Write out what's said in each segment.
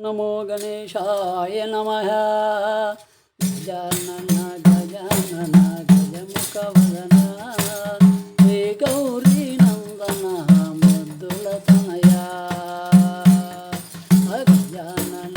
నమో గణేశాయ నమ గజానన గజానన గజముఖ వదన హే గౌరీ నందన ముద్దుల తనయా గజానన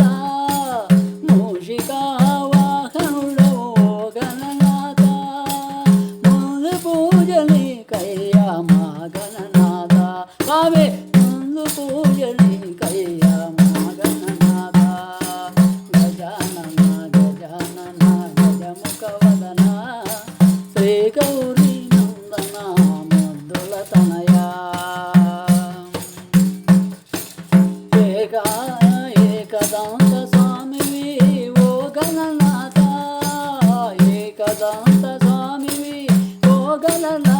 ಮೊಗಲನ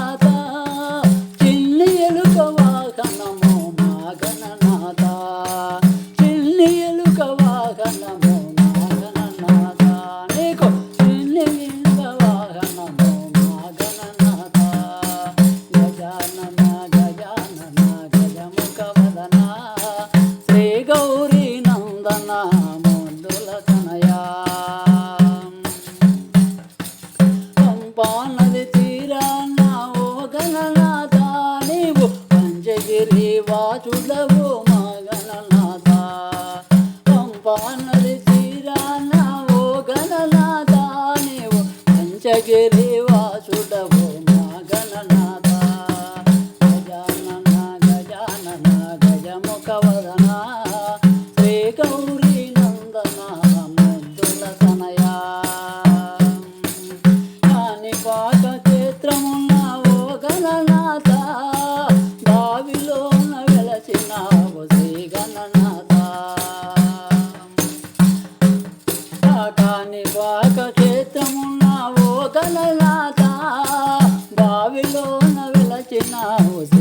ಗಣನಾಥ na rosa.